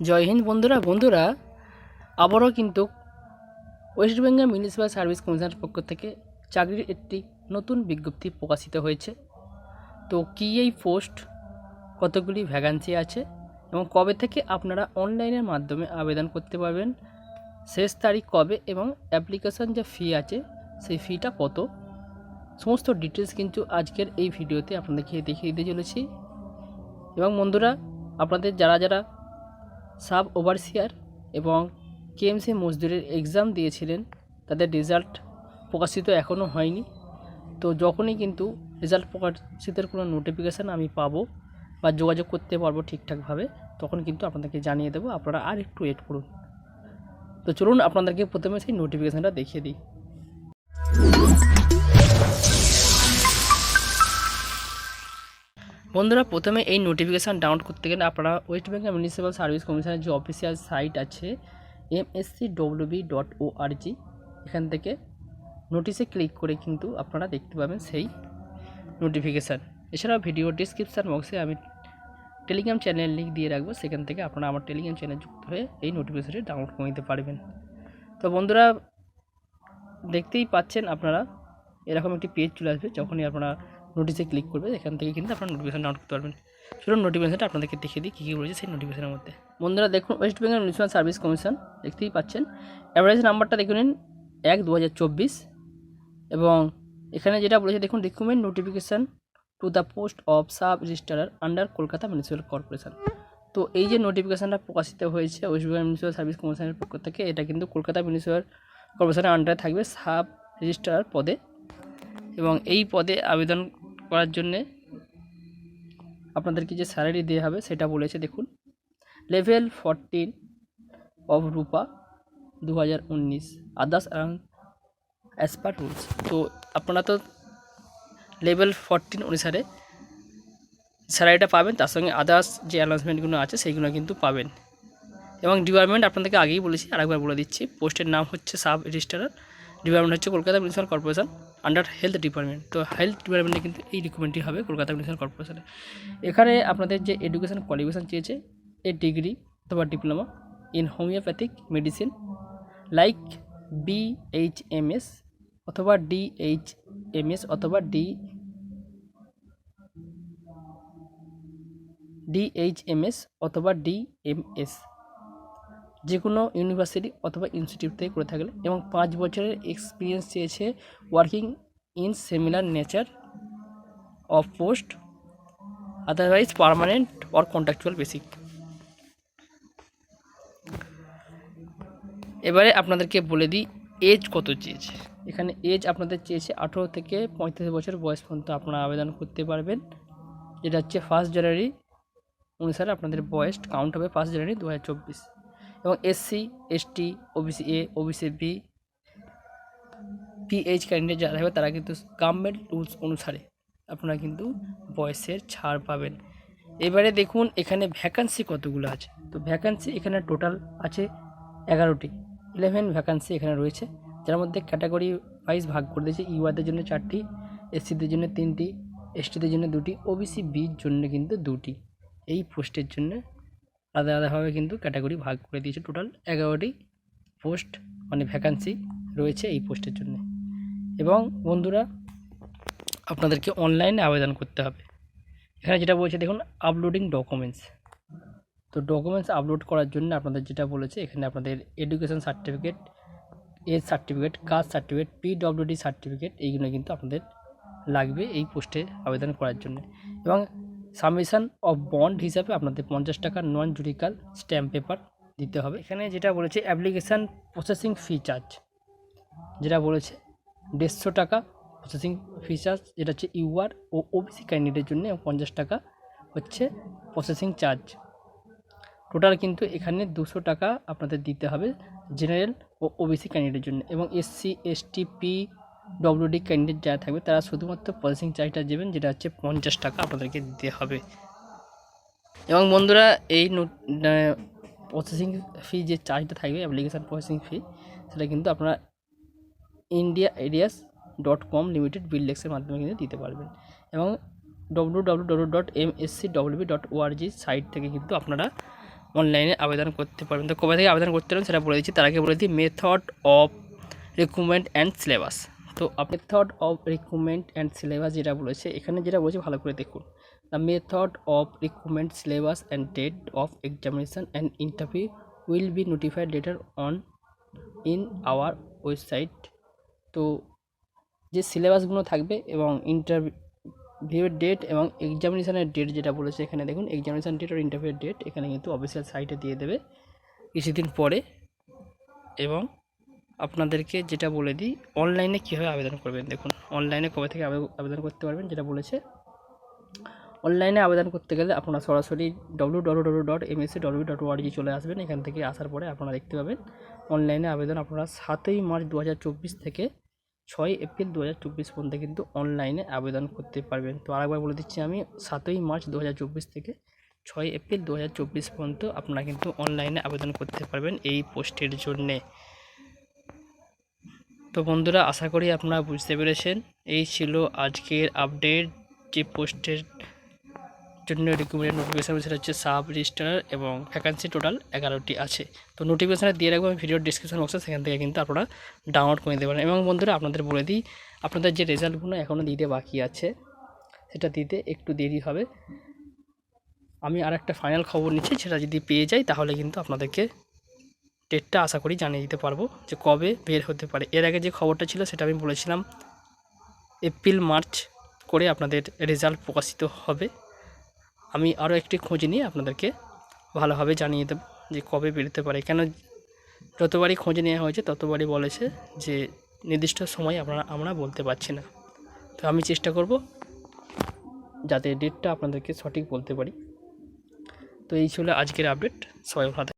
জয় হিন্দ বন্ধুরা বন্ধুরা, আবারও কিন্তু ওয়েস্ট বেঙ্গল মিউনিসিপ্যাল সার্ভিস কমিশনের পক্ষ থেকে চাকরির একটি নতুন বিজ্ঞপ্তি প্রকাশিত হয়েছে। তো কী এই পোস্ট, কতগুলি ভ্যাকান্সি আছে এবং কবে থেকে আপনারা অনলাইনের মাধ্যমে আবেদন করতে পারবেন, শেষ তারিখ কবে এবং অ্যাপ্লিকেশন যে ফি আছে, সেই ফিটা কত, সমস্ত ডিটেলস কিন্তু আজকের এই ভিডিওতে আপনাদেরকে দেখিয়ে দিতে চলেছি। এবং বন্ধুরা, আপনাদের যারা যারা সাব ওভারসিয়ার এবং কেএমসি মজদুরের এক্সাম দিয়েছিলেন। তাদের রেজাল্ট প্রকাশিত এখনও হয়নি। তো যখনই কিন্তু রেজাল্ট প্রকাশিতের কোনো নোটিফিকেশান আমি পাবো বা যোগাযোগ করতে পারব ঠিকঠাকভাবে, তখন কিন্তু আপনাদেরকে জানিয়ে দেবো। আপনারা আর একটু ওয়েট করুন। তো চলুন আপনাদেরকে প্রথমে সেই নোটিফিকেশানটা দেখিয়ে দিই। বন্ধুরা, প্রথমে এই নোটিফিকেশান ডাউনলোড করতে গেলে আপনারা ওয়েস্ট বেঙ্গল মিউনিসিপ্যাল সার্ভিস কমিশনের যে অফিসিয়াল সাইট আছে এমএসসি ডব্লিউবি ডট ও এখান থেকে নোটিশে ক্লিক করে কিন্তু আপনারা দেখতে পাবেন সেই নোটিফিকেশান এছাড়াও ভিডিও ডিসক্রিপশান বক্সে আমি টেলিগ্রাম চ্যানেল লিঙ্ক দিয়ে রাখব, সেখান থেকে আপনারা আমার টেলিগ্রাম চ্যানেল যুক্ত হয়ে এই নোটিফিকেশানটি ডাউনলোড করে নিতে পারবেন। তো বন্ধুরা, দেখতেই পাচ্ছেন আপনারা, এরকম একটি পেজ চলে আসবে, যখনই আপনারা নোটিশে ক্লিক করবে এখান থেকে কিন্তু আপনারা নোটিফিকেশান ডাউনলোড করতে পারবেন। চলুন নোটিফিকেশানটা আপনাদেরকে দেখিয়ে দিই, কী কী রয়েছে সেই নোটিফিকেশানের মধ্যে। বন্ধুরা, দেখুন West Bengal municipal service commission দেখতেই পাচ্ছেন। অ্যাভারেজ নাম্বারটা দেখে নিন, এক দু এবং এখানে যেটা বলেছে, দেখুন recommend notification to the post of sub registrar under Kolkata municipal corporation তো এই যে নোটিফিকেশানটা প্রকাশিত হয়েছে ওয়েস্ট বেঙ্গল মিউনিসিপ্যাল সার্ভিস কমিশনের পক্ষ থেকে, এটা কিন্তু কলকাতা মিউনিসিপ্যাল কর্পোরেশনের আন্ডারে থাকবে সাব রেজিস্ট্রার পদে। এবং এই পদে আবেদন করার জন্যে আপনাদেরকে যে স্যালারি দেওয়া হবে সেটা বলেছে, দেখুন। লেভেল ফরটিন অফ রূপা দু হাজার উনিশ আদার্স অ্যাজ পার রুলস তো আপনারা তো লেভেল ফরটিন অনুসারে স্যালারিটা পাবেন, তার সঙ্গে আদার্স যে অ্যানাউন্সমেন্টগুলো আছে সেইগুলো কিন্তু পাবেন। এবং ডিপার্টমেন্ট আপনাদেরকে আগেই বলেছি, আরেকবার বলে দিচ্ছি পোস্টের নাম হচ্ছে সাব রেজিস্ট্রার ডিপার্টমেন্ট হচ্ছে Kolkata municipal corporation under health department তো হেলথ ডিপার্টমেন্টে কিন্তু এই রিক্রুটমেন্টটি হবে কলকাতা মিউনিসিপ্যাল কর্পোরেশনে এখানে আপনাদের যে এডুকেশন কোয়ালিফিকেশান চেয়েছে, এ ডিগ্রি অথবা diploma in homeopathic medicine like BHMS অথবা ডিএইচএমএস অথবা ডি ডিএইচএমএস অথবা ডিএমএস যে কোনো ইউনিভার্সিটি অথবা ইনস্টিটিউট থেকে করে থাকলে এবং পাঁচ বছরের এক্সপিরিয়েন্স চেয়েছে working in similar nature of post otherwise permanent or contractual basic এবারে আপনাদেরকে বলে দিই এজ কত চেয়েছে? এখানে এজ আপনাদের চেয়েছে আঠেরো থেকে পঁয়ত্রিশ বছর বয়স পর্যন্ত আপনারা আবেদন করতে পারবেন। যেটা হচ্ছে ফার্স্ট জানুয়ারি অনুসারে আপনাদের বয়স কাউন্ট হবে ফার্স্ট জানুয়ারি দু হাজার চব্বিশ। এবং SC ST OBC A OBC B PH candidate যারা থাকবে তারা কিন্তু গভর্নমেন্ট রুলস অনুসারে আপনারা কিন্তু বয়সের ছাড় পাবেন। এবারে দেখুন, এখানে ভ্যাকান্সি কতগুলো আছে? তো ভ্যাকান্সি এখানে টোটাল আছে এগারোটি। ইলেভেন ভ্যাকান্সি এখানে রয়েছে, যার মধ্যে ক্যাটাগরি ওয়াইজ ভাগ করে দিয়েছে ইউআরদের জন্য চারটি এসসিদের জন্য তিনটি এসটিদের জন্য দুটি ওবিসি বির জন্য কিন্তু দুটি। এই পোস্টের জন্য আলাদা আলাদাভাবে কিন্তু ক্যাটাগরি ভাগ করে দিয়েছে টোটাল এগারোটি পোস্ট মানে ভ্যাকান্সি রয়েছে এই পোস্টের জন্য। এবং বন্ধুরা, আপনাদেরকে অনলাইনে আবেদন করতে হবে। এখানে যেটা বলছে, দেখুন আপলোডিং ডকুমেন্টস তো ডকুমেন্টস আপলোড করার জন্য আপনাদের যেটা বলেছে, এখানে আপনাদের education certificate age certificate caste certificate PWD certificate এইগুলো কিন্তু আপনাদের লাগবে এই পোস্টে আবেদন করার জন্য। এবং সাবমিশন অফ বন্ড হিসাবে আপনাদের পঞ্চাশ টাকা নন জুডিকাল স্ট্যাম্প পেপার দিতে হবে। এখানে যেটা বলেছে, অ্যাপ্লিকেশান প্রসেসিং ফি চার্জ। যেটা বলেছে, দেড়শো টাকা প্রসেসিং ফি চার্জ। যেটা হচ্ছে ইউআর ও ওবিসি ক্যান্ডিডেটের জন্য পঞ্চাশ টাকা হচ্ছে প্রসেসিং চার্জ। টোটাল কিন্তু এখানে দুশো টাকা আপনাদের দিতে হবে জেনারেল ও ওবিসি ক্যান্ডিডেটের জন্য। এবং SC, ST, P WD candidate যারা থাকবে, তারা শুধুমাত্র প্রসেসিং চার্জটা দেবেন, যেটা হচ্ছে পঞ্চাশ টাকা আপনাদেরকে দিতে হবে। এবং বন্ধুরা, এই প্রসেসিং ফি যে চার্জটা থাকবে অ্যাপ্লিকেশান প্রসেসিং ফি সেটা কিন্তু আপনারা India areas dot com limited বিল্ডেক্সের মাধ্যমে কিন্তু দিতে পারবেন। এবং W W W dot M S C WB dot ORG site থেকে কিন্তু আপনারা অনলাইনে আবেদন করতে পারবেন। তো কবে থেকে আবেদন করতে পারবেন সেটা বলে দিচ্ছি। তার আগে বলে দিই method of recruitment and syllabus তো method of recruitment and syllabus যেটা বলেছে, এখানে যেটা বলছে ভালো করে দেখুন। The method of recruitment syllabus and date of examination and interview will be notified later on in our website তো যে সিলেবাসগুলো থাকবে এবং ইন্টারভিউয়ের ডেট এবং এক্সামিনেশনের ডেট যেটা বলেছে, এখানে দেখুন এক্সামিনেশন ডেট আর ইন্টারভিউয়ের ডেট এখানে কিন্তু অফিসিয়াল সাইটে দিয়ে দেবে। কিছুদিন পরে এবং আপনাদেরকে যেটা বলে দিই অনলাইনে কীভাবে আবেদন করবেন? দেখুন অনলাইনে কবে থেকে আবে- আবেদন করতে পারবেন? যেটা বলেছে অনলাইনে আবেদন করতে গেলে আপনারা সরাসরি W W W dot MSC W dot ORG চলে আসবেন। এখান থেকে আসার পরে আপনারা দেখতে পাবেন অনলাইনে আবেদন আপনারা সাতই মার্চ দু হাজার চব্বিশ থেকে ছয় এপ্রিল দু হাজার চব্বিশ পর্যন্ত কিন্তু অনলাইনে আবেদন করতে পারবেন। তো আরেকবার বলে দিচ্ছি আমি, সাতই মার্চ দু হাজার চব্বিশ থেকে ছয় এপ্রিল দু হাজার চব্বিশ পর্যন্ত আপনারা কিন্তু অনলাইনে আবেদন করতে পারবেন এই পোস্টের জন্যে। তো বন্ধুরা, আশা করি আপনারা বুঝতে পেরেছেন। এই ছিল আজকের আপডেট যে পোস্টের জন্য রিক্রুটমেন্ট নোটিফিকেশান সেটা হচ্ছে সাব রেজিস্ট্রার এবং ভ্যাকান্সি টোটাল এগারোটি আছে। তো নোটিফিকেশানে দিয়ে রাখব, আমি ভিডিওর ডিসক্রিপশন বক্সে সেখান থেকে কিন্তু আপনারা ডাউনলোড করে নিতে পারেন। এবং বন্ধুরা, আপনাদের বলে দিই, আপনাদের যে রেজাল্টগুলো এখনও দিতে বাকি আছে, সেটা দিতে একটু দেরি হবে। আমি আর একটা ফাইনাল খবর নিচ্ছি, সেটা যদি পেয়ে যাই, তাহলে কিন্তু আপনাদেরকে ডেটটা আশা করি জানিয়ে দিতে পারব যে কবে বের হতে পারে। এর আগে যে খবরটা ছিল সেটা আমি বলেছিলাম এপ্রিল মার্চ করে আপনাদের রেজাল্ট প্রকাশিত হবে। আমি আরও একটি খোঁজ নিয়ে আপনাদেরকে ভালোভাবে জানিয়ে দেবো যে কবে বেরোতে পারে। কেন যতবারই খোঁজ নেওয়া হয়েছে, ততবারই বলেছে যে নির্দিষ্ট সময় আমরা আমরা বলতে পারছি না। তো আমি চেষ্টা করব যাতে ডেটটা আপনাদেরকে সঠিক বলতে পারি। তো এই ছিল আজকের আপডেট সবাই ভালো।